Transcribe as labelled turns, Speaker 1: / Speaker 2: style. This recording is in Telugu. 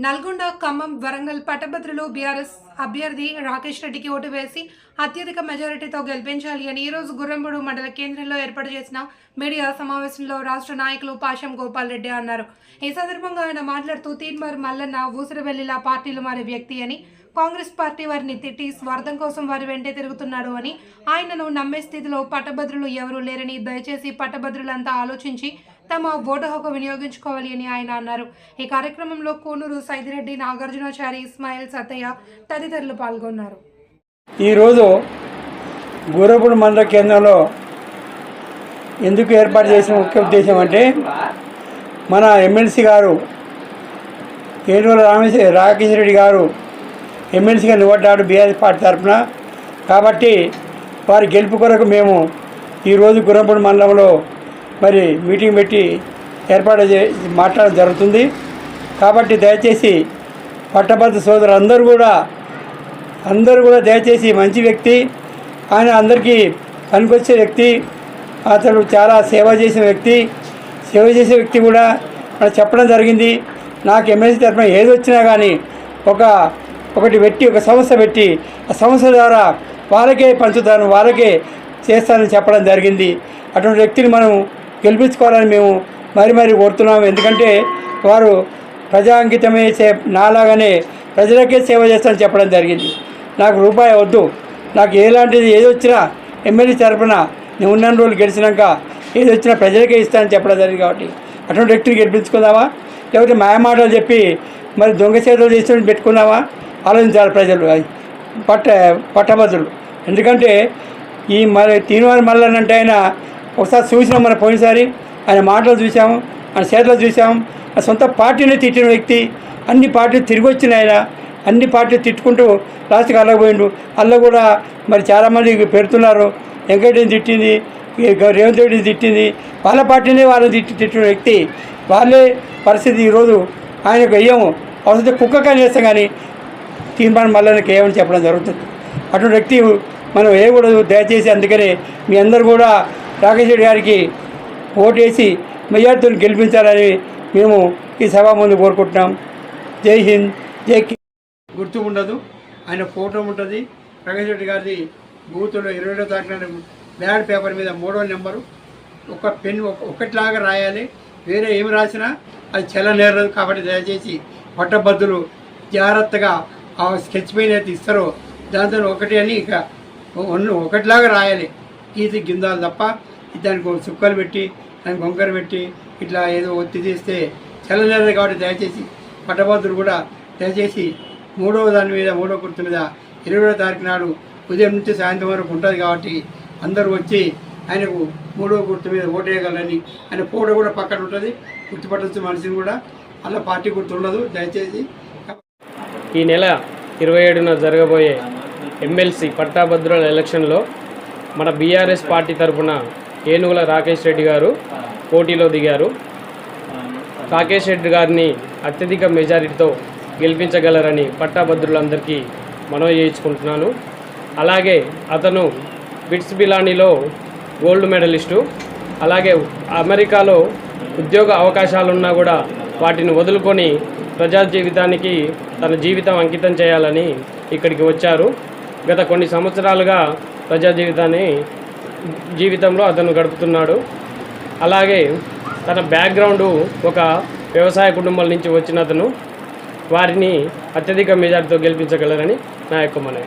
Speaker 1: నల్గొండ ఖమ్మం వరంగల్ పట్టభద్రులు బీఆర్ఎస్ అభ్యర్థి రాకేష్ రెడ్డికి ఓటు వేసి అత్యధిక మెజారిటీతో గెలిపించాలి అని ఈరోజు గుర్రంబుడు మండల కేంద్రంలో ఏర్పాటు చేసిన మీడియా సమావేశంలో రాష్ట్ర నాయకులు పాషం గోపాల్ రెడ్డి అన్నారు. ఈ సందర్భంగా ఆయన మాట్లాడుతూ తీన్మార్ మల్లన్న ఊసరవెల్లిలా పార్టీలు మారే వ్యక్తి అని కాంగ్రెస్ పార్టీ వారిని తిట్టి స్వార్థం కోసం వారి వెంటే తిరుగుతున్నాడు అని ఆయనను నమ్మే స్థితిలో పట్టభద్రులు ఎవరూ లేరని దయచేసి పట్టభద్రులంతా ఆలోచించి తమ ఓటు హక్కు వినియోగించుకోవాలి అని ఆయన అన్నారు. ఈ కార్యక్రమంలో కోనూరు సైదిరెడ్డి నాగార్జునాచారి ఇస్మాయిల్ సత్తయ్య తదితరులు పాల్గొన్నారు.
Speaker 2: ఈరోజు గూరపుడు మండల కేంద్రంలో ఎందుకు ఏర్పాటు చేసిన ముఖ్య ఉద్దేశం అంటే మన ఎమ్మెల్సీ గారు ఏనుగుల రామేశ్వర రాకేష్ రెడ్డి గారు ఎమ్మెల్సీగా నిలబడ్డాడు బీఆర్ఎస్ పార్టీ తరఫున. కాబట్టి వారి గెలుపు కొరకు మేము ఈరోజు గురంపూడి మండలంలో మరి మీటింగ్ పెట్టి ఏర్పాటు చే మాట్లాడడం జరుగుతుంది. కాబట్టి దయచేసి పట్టభద్ర సోదరులు అందరూ కూడా అందరూ కూడా దయచేసి మంచి వ్యక్తి ఆయన అందరికీ పనికొచ్చే వ్యక్తి అతడు చాలా సేవ చేసిన వ్యక్తి సేవ చేసే వ్యక్తి కూడా చెప్పడం జరిగింది. నాకు ఎమ్మెల్సీ తరఫున ఏది వచ్చినా కానీ ఒక ఒకటి పెట్టి ఒక సంస్థ పెట్టి ఆ సంస్థ ద్వారా వాళ్ళకే పంచుతాను వాళ్ళకే చేస్తానని చెప్పడం జరిగింది. అటువంటి వ్యక్తిని మనం గెలిపించుకోవాలని మేము మరి మరి కోరుతున్నాము. ఎందుకంటే వారు ప్రజాంకితమే చే నాలాగానే ప్రజలకే సేవ చేస్తానని చెప్పడం జరిగింది. నాకు రూపాయి వద్దు. నాకు ఎలాంటిది ఏది వచ్చినా ఎమ్మెల్యే తరపున నేను ఉన్న రోజులు గెలిచినాక ఏది వచ్చినా ప్రజలకే ఇస్తానని చెప్పడం జరిగింది కాబట్టి. అటువంటి వ్యక్తిని గెలిపించుకుందామా? లేకపోతే మాయమాటలు చెప్పి మరి దొంగ చేతులు తీసుకుని పెట్టుకున్నామా ఆలోచించాలి ప్రజలు. అది పట్ట పట్టభద్రులు. ఎందుకంటే ఈ మరి తీనివారి మల్లన్ అంటే ఆయన ఒకసారి చూసినాం మన పోయినసారి. ఆయన మాటలు చూసాము ఆయన చేతులు చూసాము ఆ సొంత పార్టీని తిట్టిన వ్యక్తి. అన్ని పార్టీలు తిరిగి వచ్చిన ఆయన. అన్ని పార్టీలు తిట్టుకుంటూ లాస్ట్కి అల్లకపోయిండు అల్ల కూడా మరి చాలామంది పెడుతున్నారు. వెంకటేని తిట్టింది రేవంత్ రెడ్డిని తిట్టింది. వాళ్ళ పార్టీనే వాళ్ళని తిట్టి తిట్టిన వ్యక్తి. వాళ్ళే పరిస్థితి ఈరోజు ఆయనకు వెయ్యము అవసరం కుక్క కానీ చేస్తాం కానీ తీర్మానం మళ్ళీ కేవలం చెప్పడం జరుగుతుంది. అటువంటి వ్యక్తి మనం వేయకూడదు దయచేసి అందుకనే మీ అందరు కూడా రాకేష్ రెడ్డి గారికి ఓటేసి మెజార్టీని గెలిపించాలని మేము ఈ సభ ముందు కోరుకుంటున్నాం. జై హింద్ జై కి గుర్తు ఉండదు ఆయన ఫోటో ఉంటుంది. రాకేష్ రెడ్డి గారిది బూత్లో ఇరవై ఏడో తారీఖున బ్యాడ్ పేపర్ మీద మూడో నెంబరు ఒక పెన్ ఒక- ఒకటిలాగా రాయాలి. వేరే ఏమి రాసినా అది చల్లనేరదు కాబట్టి దయచేసి పట్టబద్దులు జాగ్రత్తగా ఆ స్కెచ్ పెయిన్ అయితే ఇస్తారో దాంతో ఒకటి అని ఇక ఒకటిలాగా రాయాలి. గీత గిందాలు తప్ప దానికి చుక్కలు పెట్టి దానికి వంకర పెట్టి ఇట్లా ఏదో ఒత్తి తీస్తే చల్లనేరదు కాబట్టి దయచేసి పట్టభద్రులు కూడా దయచేసి మూడవ దాని మీద మూడవ గుర్తు మీద ఇరవై తారీఖు నాడు ఉదయం నుంచి సాయంత్రం వరకు ఉంటుంది కాబట్టి అందరూ వచ్చి ఆయనకు మూడవ గుర్తు మీద ఓటేయగలని ఆయన ఫోటో కూడా పక్కన ఉంటుంది. గుర్తుపట్టచ్చు మనిషిని కూడా. అలా పార్టీ గుర్తు ఉండదు దయచేసి.
Speaker 3: ఈ నెల ఇరవై ఏడున జరగబోయే ఎమ్మెల్సీ పట్టాభద్రుల ఎలక్షన్లో మన బీఆర్ఎస్ పార్టీ తరఫున ఏనుగుల రాకేష్ రెడ్డి గారు పోటీలో దిగారు. రాకేష్ రెడ్డి గారిని అత్యధిక మెజారిటీతో గెలిపించగలరని పట్టాభద్రులందరికీ మనవి చేయించుకుంటున్నాను. అలాగే అతను బిట్స్ బిలానీలో గోల్డ్ మెడలిస్టు. అలాగే అమెరికాలో ఉద్యోగ అవకాశాలున్నా కూడా వాటిని వదులుకొని ప్రజా జీవితానికి తన జీవితం అంకితం చేయాలని ఇక్కడికి వచ్చారు. గత కొన్ని సంవత్సరాలుగా ప్రజా జీవితాన్ని జీవితంలో అతను గడుపుతున్నాడు. అలాగే తన బ్యాక్గ్రౌండ్ ఒక వ్యవసాయ కుటుంబం నుంచి వచ్చిన అతను. వారిని అత్యధిక మెజార్టీతో గెలిపించగలరని నా యొక్క మనవి.